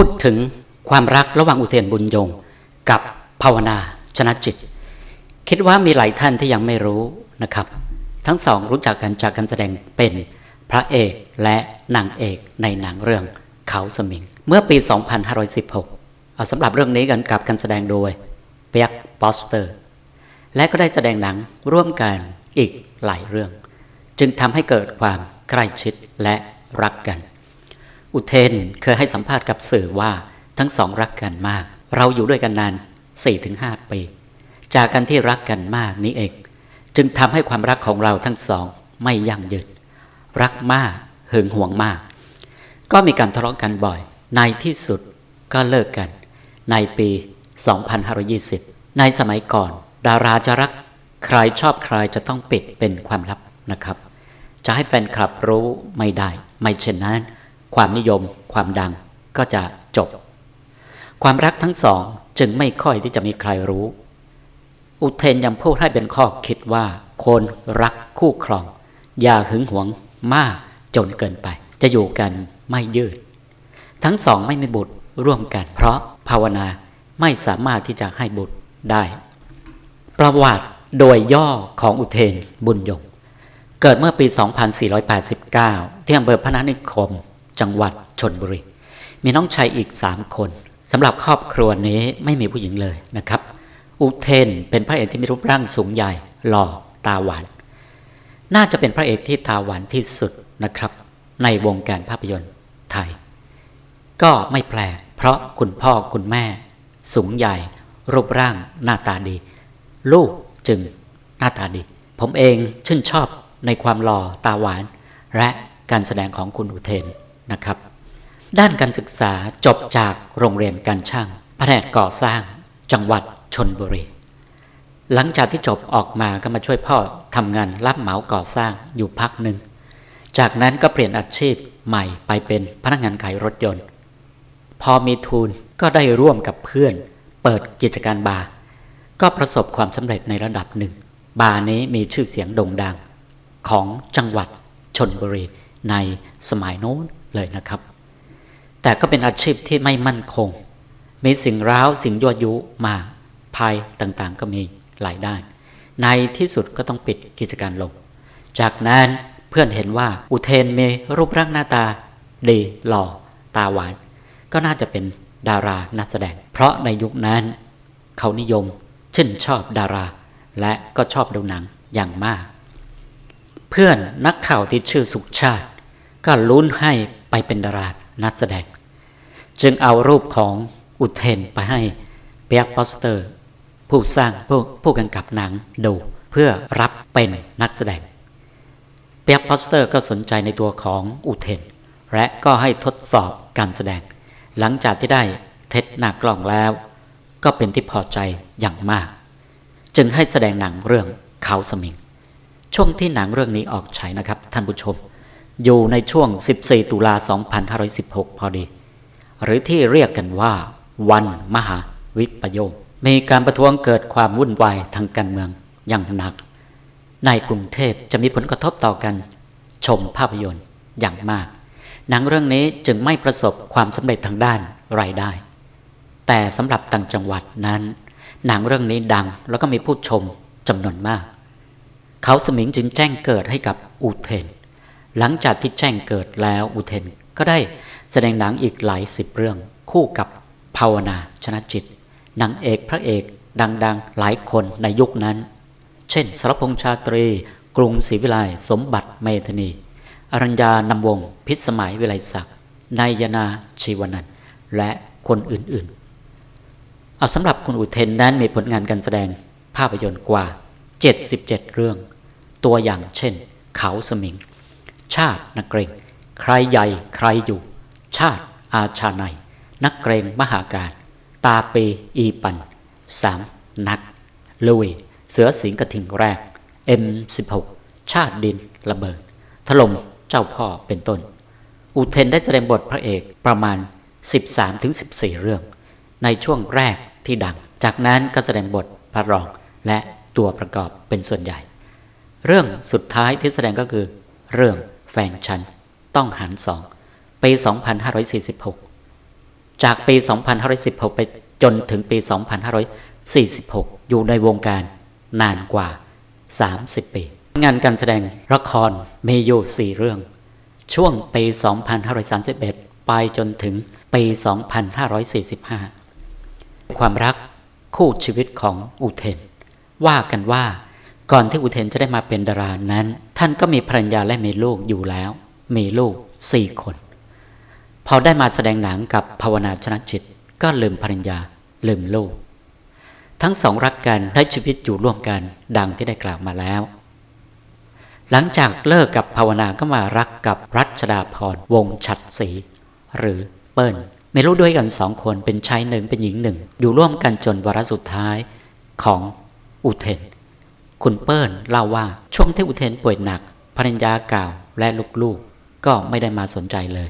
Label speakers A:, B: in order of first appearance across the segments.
A: พูดถึงความรักระหว่างอุเทนบุญยงกับภาวนาชนะจิต คิดว่ามีหลายท่านที่ยังไม่รู้นะครับ ทั้งสองรู้จักกันจากการแสดงเป็นพระเอกและนางเอกในหนังเรื่องเขาสมิง เมื่อปี 2516เอาสำหรับเรื่องนี้กันกับการแสดงโดยเปียกปอสเตอร์ และก็ได้แสดงหนังร่วมกันอีกหลายเรื่อง จึงทำให้เกิดความใกล้ชิดและรักกัน อุเทนเคยให้สัมภาษณ์กับสื่อว่าทั้งสองรักกันมาก เราอยู่ด้วยกันนาน 4-5 ปี จากกันที่รักกันมากนี้เอง จึงทำให้ความรักของเราทั้งสองไม่ยั่งยืนรักมากหึงหวงมาก ก็มีการทะเลาะกันบ่อย ในที่สุดก็เลิกกัน ในปี 2520 ในสมัยก่อน ดาราจะรัก ใครชอบใครจะต้องปิดเป็นความลับนะครับ จะให้แฟนคลับรู้ไม่ได้ ไม่เช่นนั้น ความนิยม ความดังก็จะจบ ความรักทั้งสองจึงไม่ค่อยที่จะมีใครรู้ อุเทนยังพูดให้เป็นข้อคิดว่า คนรักคู่ครอง อย่าหึงหวงมากจนเกินไป จะอยู่กันไม่ยืด ทั้งสองไม่มีบุตรร่วมกัน เพราะภาวนาไม่สามารถที่จะให้บุตรได้ ประวัติโดยย่อของอุเทนบุญยง เกิดเมื่อปี 2489 ที่อำเภอพนัสนิคม จังหวัดชนบุรี มีน้องชายอีกสามคนสำหรับครอบครัวนี้ไม่มีผู้หญิงเลยนะครับ อุเทนเป็นพระเอกที่มีรูปร่างสูงใหญ่ หล่อตาหวาน น่าจะเป็นพระเอกที่ตาหวานที่สุดนะครับ ในวงการภาพยนตร์ไทย ก็ไม่แปลกเพราะคุณพ่อคุณแม่ สูงใหญ่ รูปร่างหน้าตาดี ลูกจึงหน้าตาดี ผมเองชื่นชอบในความหล่อตาหวาน และการแสดงของคุณอุเทน นะครับ ด้านการศึกษาจบจากโรงเรียนการช่างแผนกก่อสร้าง จังหวัดชนบุรี หลังจากที่จบออกมาก็มาช่วยพ่อทำงานรับเหมาก่อสร้างอยู่พักหนึ่ง จากนั้นก็เปลี่ยนอาชีพใหม่ไปเป็นพนักงานขายรถยนต์ พอมีทุนก็ได้ร่วมกับเพื่อน เปิดกิจการบาร์ก็ประสบความสำเร็จในระดับหนึ่ง บาร์นี้มีชื่อเสียงโด่งดังของจังหวัดชนบุรีในสมัยโน้น เลยนะครับ แต่ก็เป็นอาชีพที่ไม่มั่นคง มีสิ่งร้าวสิ่งยั่วยุมาภัยต่างๆ ก็มีหลายด้าน ในที่สุดก็ต้องปิดกิจการลง จากนั้นเพื่อนเห็นว่าอุเทนมีรูปร่างหน้าตา ดีหล่อ ตาหวาน ก็น่าจะเป็นดารานักแสดง เพราะในยุคนั้น เขานิยมชื่นชอบดารา และก็ชอบดูหนังอย่างมาก เพื่อนนักข่าวที่ชื่อสุขชาติ ก็ลุ้นให้ ไปเป็นดารานักแสดง จึงเอารูปของอุเทนไปให้เปียกปอสเตอร์ ผู้สร้างผู้ผู้กำกับหนังดูเพื่อรับเป็นนักแสดงเปียกปอสเตอร์ก็สนใจในตัวของอุเทน และก็ให้ทดสอบการแสดง หลังจากที่ได้เทสหน้ากล้องแล้ว ก็เป็นที่พอใจอย่างมาก จึงให้แสดงหนังเรื่องเขาสมิง ช่วงที่หนังเรื่องนี้ออกฉายนะครับท่านผู้ชม อยู่ในช่วง 14 ตุลา 2516 พอดี หรือที่เรียกกันว่า วันมหาวิปโยค มีการประท้วงเกิดความวุ่นวายทางการเมืองอย่างหนัก ในกรุงเทพจะมีผลกระทบต่อกัน ชมภาพยนตร์อย่างมาก หนังเรื่องนี้จึงไม่ประสบความสำเร็จทางด้านรายได้ แต่สำหรับต่างจังหวัดนั้น หนังเรื่องนี้ดังแล้วก็มีผู้ชมจำนวนมาก เขาสมิงจึงแจ้งเกิดให้กับอุเทน หลังจากที่แจ้งเกิดแล้วอุเทนก็ได้แสดงหนังอีกหลายสิบเรื่อง คู่กับภาวนาชนะจิตนางเอกพระเอกดังๆ หลายคนในยุคนั้น เช่น สรพงษ์ชาตรี กรุงศรีวิไลสมบัติเมธนี อรัญญานำวง พิษสมัยวิไลศักดิ์นายนาชีวนันท์และคนอื่นๆ เอาสำหรับคุณอุเทนนั้นมีผลงานการแสดงภาพยนตร์กว่า 77 เรื่อง ตัวอย่างเช่น เขาสมิง ชาตินักเกรง ใครใหญ่ใครอยู่ ชาติอาชาในนักเกรงมหาการ ตาเปอีปันสามนัดลุยเสือสิงกระทิงแรก M16 ชาติดินระเบิด ถล่มเจ้าพ่อเป็นต้น อุเทนได้แสดงบทพระเอกประมาณ 13-14 เรื่อง ในช่วงแรกที่ดัง จากนั้นก็แสดงบทพระรองและตัวประกอบเป็นส่วนใหญ่ เรื่องสุดท้ายที่แสดงก็คือ เรื่อง นฉัน ต้องหันสองปี 2546 จากปี 2516 ไปจนถึงปี 2546 อยู่ในวงการนานกว่า 30 ปี งานการแสดงละครมีอยู่ 4 เรื่อง ช่วงปี 2531 ไปจนถึงปี 2545 ความรักคู่ชีวิตของอุเทน ว่ากันว่า ก่อนที่อุเทนจะได้มาเป็นดารานั้น ท่านก็มีภรรยาและมีลูกอยู่แล้ว มีลูกสี่คน พอได้มาแสดงหนังกับภาวนาชนะจิต ก็ลืมภรรยาลืมลูก ทั้งสองรักกันใช้ชีวิตอยู่ร่วมกันดังที่ได้กล่าวมาแล้ว หลังจากเลิกกับภาวนาก็มารักกับรัชดาพรวงศ์ฉัดศรีหรือเปิ้ลมีลูกด้วยกันสองคนเป็นชายหนึ่งเป็นหญิงหนึ่ง อยู่ร่วมกันจนวาระสุดท้ายของอุเทน คุณเปิ้ลเล่าว่าช่วงที่อุเทนป่วยหนักภรรยาเก่าและลูกๆ ก็ไม่ได้มาสนใจเลย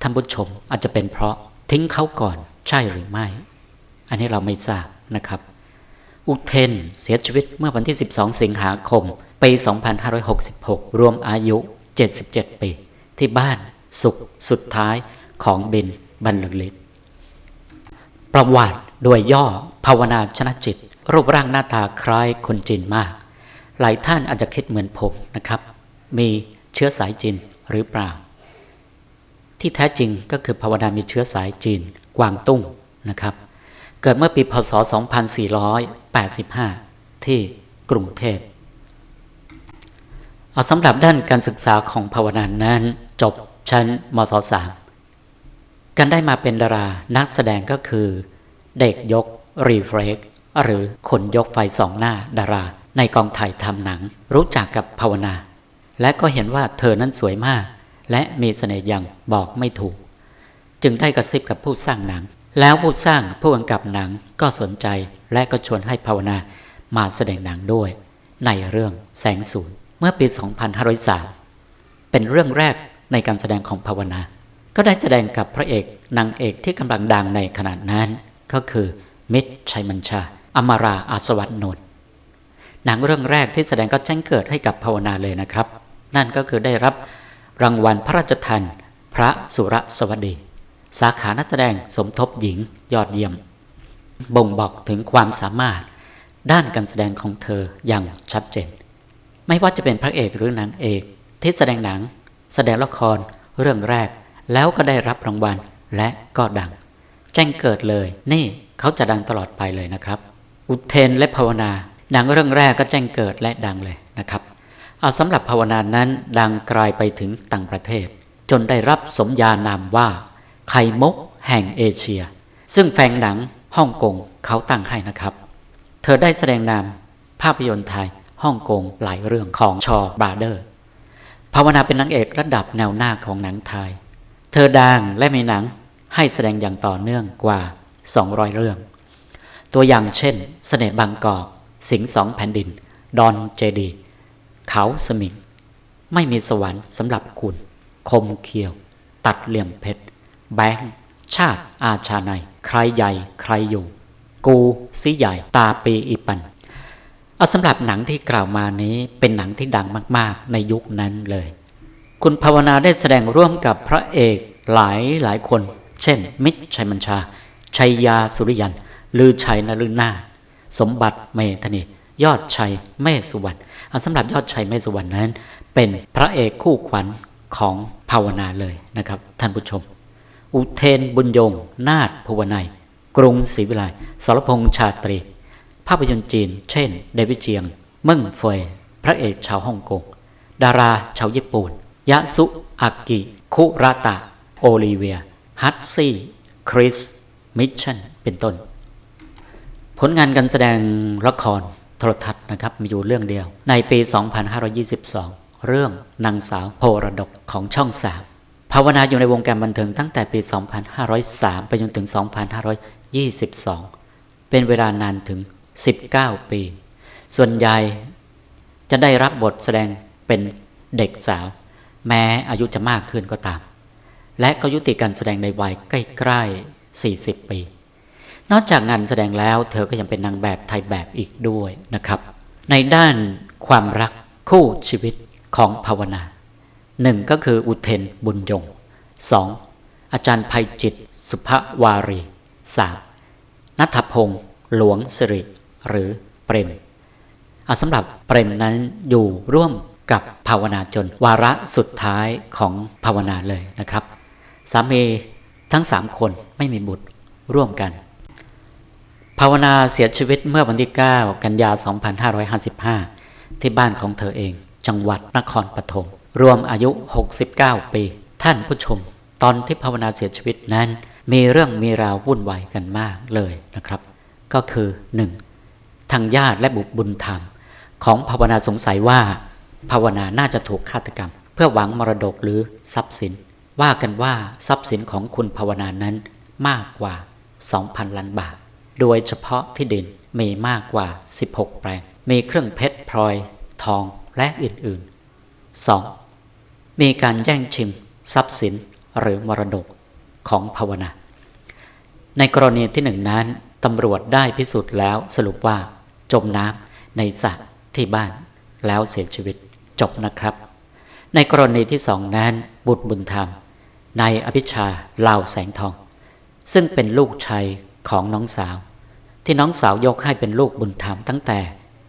A: ท่านผู้ชมอาจจะเป็นเพราะทิ้งเขาก่อนใช่หรือไม่ อันนี้เราไม่ทราบนะครับ อุเทนเสียชีวิตเมื่อวันที่ 12 สิงหาคมปี2566 รวมอายุ 77 ปี ที่บ้านสุขสุดท้ายของบินบรรลือฤทธิ์ประวัติโดยย่อภาวนาชนะจิต รูปร่างหน้าตาคล้ายคนจีนมาก หลายท่านอาจจะคิดเหมือนผมนะครับ มีเชื้อสายจีนหรือเปล่า ที่แท้จริงก็คือภาวนามีเชื้อสายจีนกวางตุ้งนะครับ เกิดเมื่อปีพศ 2485 ที่กรุงเทพเอาสำหรับด้านการศึกษาของภาวนานั้น จบชั้นมศ3การได้มาเป็นดารานักแสดงก็คือ เด็กยกรีเฟรก หรือคนยกไฟสองหน้าดารา ในกองถ่ายทำหนัง รู้จักกับภาวนา และก็เห็นว่าเธอนั้นสวยมาก และมีเสน่ห์อย่างบอกไม่ถูก จึงได้กระซิบกับผู้สร้างหนัง แล้วผู้สร้างผู้กำกับหนังก็สนใจและก็ชวนให้ภาวนามาแสดงหนังด้วย ในเรื่องแสงสูญเมื่อปี 2503 เป็นเรื่องแรกในการแสดงของภาวนา ก็ได้แสดงกับพระเอกนางเอกที่กำลังดังในขณะนั้น ก็คือมิตรชัยมัญชา อมาราอาสวัตนนท์หนังเรื่องแรกที่แสดงก็แจ้งเกิดให้กับภาวนาเลยนะครับ นั่นก็คือได้รับรางวัลพระราชทานพระสุรสวัสดี สาขานักแสดงสมทบหญิงยอดเยี่ยม บ่งบอกถึงความสามารถ ด้านการแสดงของเธออย่างชัดเจน ไม่ว่าจะเป็นพระเอกหรือนางเอกที่แสดงหนัง แสดงละครเรื่องแรก แล้วก็ได้รับรางวัลและก็ดัง แจ้งเกิดเลย นี่เขาจะดังตลอดไปเลยนะครับ อุเทนและภาวนา หนังเรื่องแรกก็แจ้งเกิดและดังเลยนะครับเอาสำหรับภาวนานั้นดังกลายไปถึงต่างประเทศ จนได้รับสมญานามว่า ไข่มุกแห่งเอเชีย ซึ่งแฟนหนังฮ่องกงเขาตั้งให้นะครับ เธอได้แสดงนามภาพยนตร์ไทยฮ่องกงหลายเรื่องของชอบราเดอร์ ภาวนาเป็นนางเอกระดับแนวหน้าของหนังไทย เธอดังและมีหนังให้แสดงอย่างต่อเนื่องกว่า 200 เรื่อง ตัวอย่างเช่นเสน่บางกอก สิงสองแผ่นดิน ดอนเจดี เขาสมิง ไม่มีสวรรค์สำหรับคุณ คมเคียว ตัดเหลี่ยมเพชร แบงค์ชาติอาชาใน ใครใหญ่ใครอยู่ กูซีใหญ่ ตาปีอีปัน เอาสำหรับหนังที่กล่าวมานี้เป็นหนังที่ดังมาก ๆ ในยุคนั้นเลย คุณภาวนาได้แสดงร่วมกับพระเอกหลายหลายคน เช่น มิตรชัยมัญชา ชัยยาสุริยัน ลือชัยนฤนาสมบัติเมธนียอดชัยเมสุวรรณเอาสำหรับยอดชัยเมสุวรรณนั้น เป็นพระเอกคู่ขวัญของภาวนาเลยนะครับ ท่านผู้ชม อุเทนบุญยง นาฏภวนัย กรุงศรีวิไลสรพงษ์ชาตรี ภาพยนตร์จีน เช่น เดวิดเจียงเมิ่งเฟยพระเอกชาวฮ่องกง ดาราชาวญี่ปุ่นยะสุอากิ คุระตะ โอลิเวีย ฮัตซี่ คริส มิชชันเป็นต้น ผลงานการแสดงละครโทรทัศน์นะครับมีอยู่เรื่องเดียว ในปี 2522 เรื่องนางสาวโพระดกของช่องสามภาวนาอยู่ในวงการบันเทิงตั้งแต่ปี 2503 ไปจนถึง 2522 เป็นเวลานานถึง 19 ปี ส่วนใหญ่จะได้รับบทแสดงเป็นเด็กสาว แม้อายุจะมากขึ้นก็ตาม และก็ยุติการแสดงในวัยใกล้ ๆ 40 ปี นอกจากงานแสดงแล้ว เธอก็ยังเป็นนางแบบไทยแบบอีกด้วยนะครับ ในด้านความรักคู่ชีวิตของภาวนาหนึ่งก็คืออุเทนบุญยงสองอาจารย์ภัยจิตสุภวารี 3. นัทพงษ์หลวงสิริ หรือเปรมสำหรับเปรมนั้นอยู่ร่วมกับภาวนาจนวาระสุดท้ายของภาวนาเลยนะครับ สามีทั้งสามคนไม่มีบุตรร่วมกัน ภาวนาเสียชีวิตเมื่อวันที่ 9 กันยา 2555 ที่บ้านของเธอเอง จังหวัดนครปฐมรวมอายุ 69 ปี ท่านผู้ชม ตอนที่ภาวนาเสียชีวิตนั้น มีเรื่องมีราววุ่นวายกันมากเลยนะครับ ก็คือ 1. ทางญาติและบุบุญธรรม ของภาวนาสงสัยว่า ภาวนาน่าจะถูกฆาตกรรม เพื่อหวังมรดกหรือทรัพย์สิน ว่ากันว่าทรัพย์สินของคุณภาวนานั้นมากกว่า 2,000 ล้านบาท โดยเฉพาะที่ดินมีมากกว่า 16 แปลง มีเครื่องเพชรพลอย ทองและอื่นๆ 2. มีการแย่งชิงทรัพย์สินหรือมรดกของภาวนา ในกรณีที่หนึ่งนั้นตำรวจได้พิสูจน์แล้วสรุปว่า จมน้ำในสระที่บ้านแล้วเสียชีวิตจบนะครับ ในกรณีที่สองนั้นบุตรบุญธรรมนายอภิชาลาวแสงทอง ซึ่งเป็นลูกชายของน้องสาว ที่น้องสาวยกให้เป็นลูกบุญธรรมตั้งแต่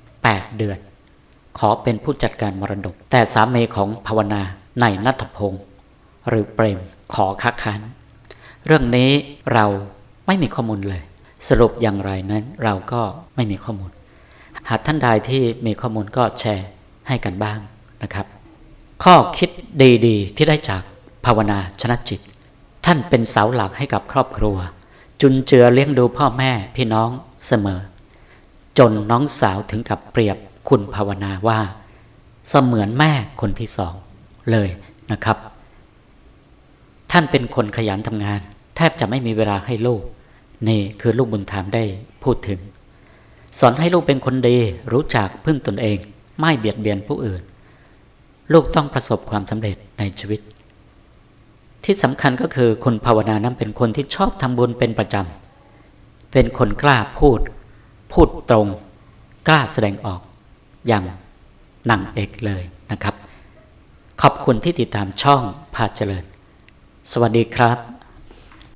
A: 8 เดือน ขอเป็นผู้จัดการมรดก แต่สามีของภาวนาในนัทพงศ์หรือเปรมขอคัดค้านเรื่องนี้เราไม่มีข้อมูลเลย สรุปอย่างไรนั้นเราก็ไม่มีข้อมูล หากท่านใดที่มีข้อมูลก็แชร์ให้กันบ้างนะครับ ข้อคิดดีๆ ที่ได้จากภาวนาชนะจิต ท่านเป็นเสาหลักให้กับครอบครัว จุนเจือเลี้ยงดูพ่อแม่พี่น้องเสมอ จนน้องสาวถึงกับเปรียบคุณภาวนาว่า เสมือนแม่คนที่สองเลยนะครับ ท่านเป็นคนขยันทำงาน แทบจะไม่มีเวลาให้ลูก นี่คือลูกบุญธรรมได้พูดถึง สอนให้ลูกเป็นคนดีรู้จักพึ่งตนเอง ไม่เบียดเบียนผู้อื่น ลูกต้องประสบความสำเร็จในชีวิต ที่สำคัญก็คือคนภาวนานั้นเป็นคนที่ชอบทำบุญเป็นประจำ เป็นคนกล้าพูด พูดตรง กล้าแสดงออกอย่างหนังเอกเลยนะครับ ขอบคุณที่ติดตามช่องพาเจริญ สวัสดีครับ